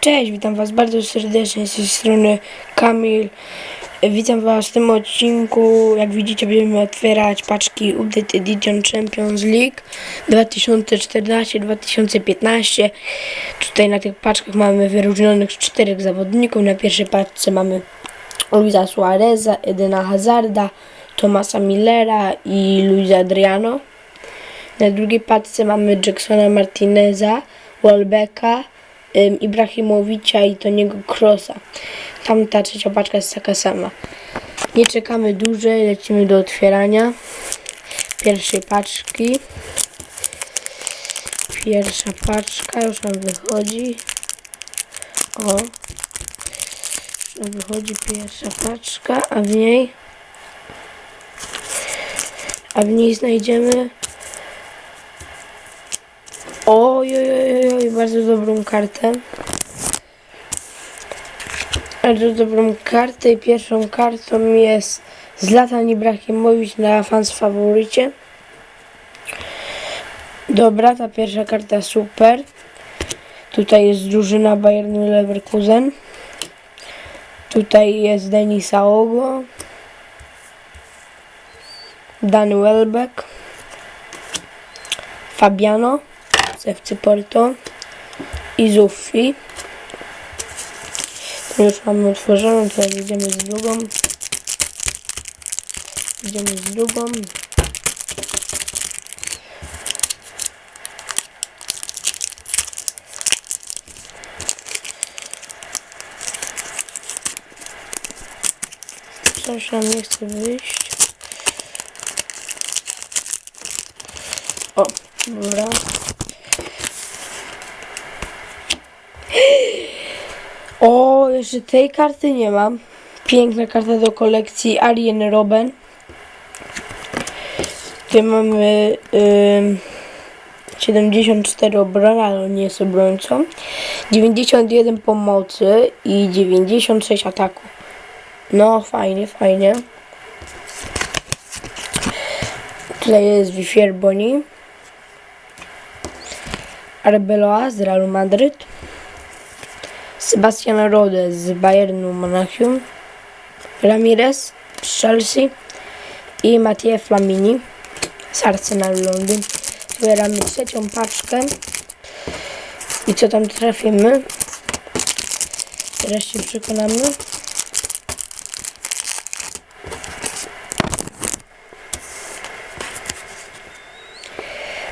Cześć, witam Was bardzo serdecznie z tej strony Kamil. Witam Was w tym odcinku. Jak widzicie, będziemy otwierać paczki Update Edition Champions League 2014-2015. Tutaj na tych paczkach mamy wyróżnionych czterech zawodników. Na pierwszej paczce mamy Luisa Suareza, Edena Hazarda, Tomasa Millera i Luisa Adriano. Na drugiej paczce mamy Jacksona Martineza, Welbecka, ym, Ibrahimowicza i Toniego Krosa. Tamta trzecia paczka jest taka sama. Nie czekamy dłużej, lecimy do otwierania pierwszej paczki. Pierwsza paczka już nam wychodzi. O. Wychodzi pierwsza paczka, a w niej a w niej znajdziemy Oj, oj, oj, bardzo dobrą kartę. Bardzo dobrą kartę i pierwszą kartą jest Zlatan Ibrahimowicz na fans faworycie. Dobra, ta pierwsza karta super. Tutaj jest drużyna Bayernu Leverkusen. Tutaj jest Denis Aogo. Dan Welbeck. Fabiano z FC Porto i. To już mamy otworzoną, teraz idziemy z drugą. Idziemy z drugą. Coś nam nie chce wyjść. O, dobra. O, jeszcze tej karty nie mam. Piękna karta do kolekcji Arjen Robben. Tutaj mamy ym, 74 obrony, ale on nie jest obrońcą. 91 pomocy i 96 ataku. No, fajnie, fajnie. Tutaj jest Wifier Boni. Arbeloa z Realu Madryt. Sebastian Rode z Bayernu Monachium, Ramirez z Chelsea i Mathieu Flamini z Arsenalu Londyn. Zbieramy trzecią paczkę i co tam trafimy? Teraz się przekonamy.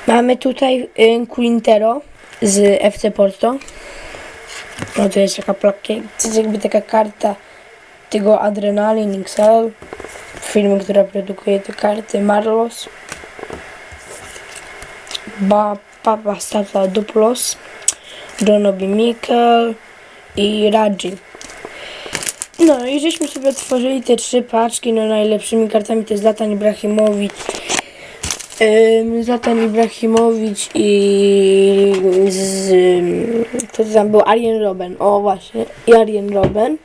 Mamy tutaj y, Quintero z FC Porto. To jest taka jest jakby taka karta tego Adrenalin XL, firmy, która produkuje te karty, Marlos, ba, Papa Stata Duplos, Jonobi Mikkel i Radzi. No i żeśmy sobie otworzyli te trzy paczki, no najlepszymi kartami to jest Zlatan Ibrahimowicz, Zlatan Ibrahimowicz i to tam był? Arjen Robben. O właśnie, i Arjen Robben.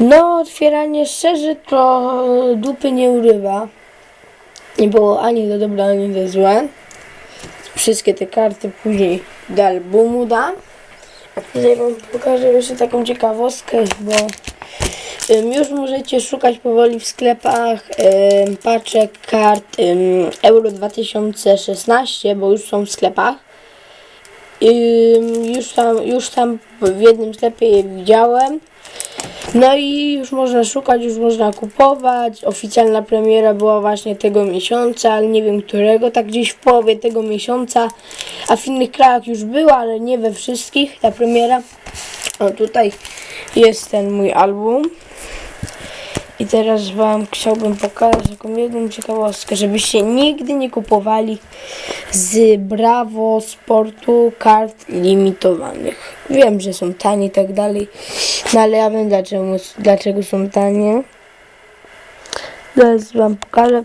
No, otwieranie szczerze to dupy nie urywa. Nie było ani to dobre, ani to złe. Wszystkie te karty później do albumu dam. A tutaj wam pokażę jeszcze taką ciekawostkę, bo Już możecie szukać powoli w sklepach paczek kart Euro 2016, bo już są w sklepach. Już tam, już tam w jednym sklepie je widziałem. No i już można szukać, już można kupować. Oficjalna premiera była właśnie tego miesiąca, ale nie wiem którego, tak gdzieś w połowie tego miesiąca. A w innych krajach już była, ale nie we wszystkich ta premiera. O tutaj jest ten mój album. I teraz Wam chciałbym pokazać taką jedną ciekawostkę, żebyście nigdy nie kupowali z Bravo Sportu kart limitowanych. Wiem, że są tanie i tak dalej, no ale ja wiem dlaczego, dlaczego są tanie. Zaraz Wam pokażę.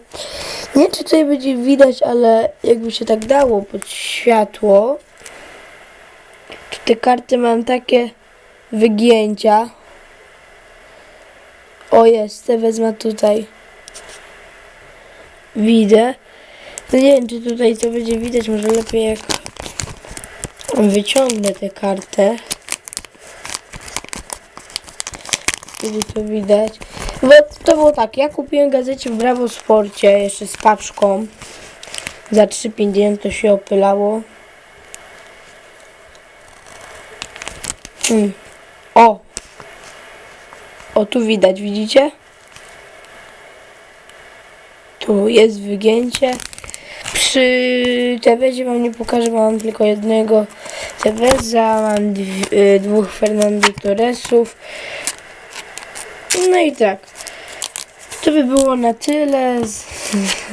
Nie wiem, czy tutaj będzie widać, ale jakby się tak dało pod światło, to te karty mam takie wygięcia. O jest, wezmę tutaj. Widzę. No nie wiem, czy tutaj to będzie widać, może lepiej jak wyciągnę tę kartę. Wtedy to widać. Bo to było tak, ja kupiłem gazecie w Brawo Sporcie, jeszcze z paczką. Za 3,50 to się opylało. Hmm. O, o, tu widać, widzicie? Tu jest wygięcie. Przy TVzie wam nie pokażę, mam tylko jednego TVza, mam y, dwóch Fernando Torresów. No i tak. To by było na tyle.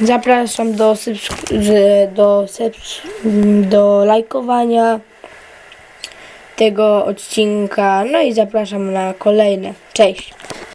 Zapraszam do, do, subs- do lajkowania tego odcinka. No i zapraszam na kolejne. Cześć.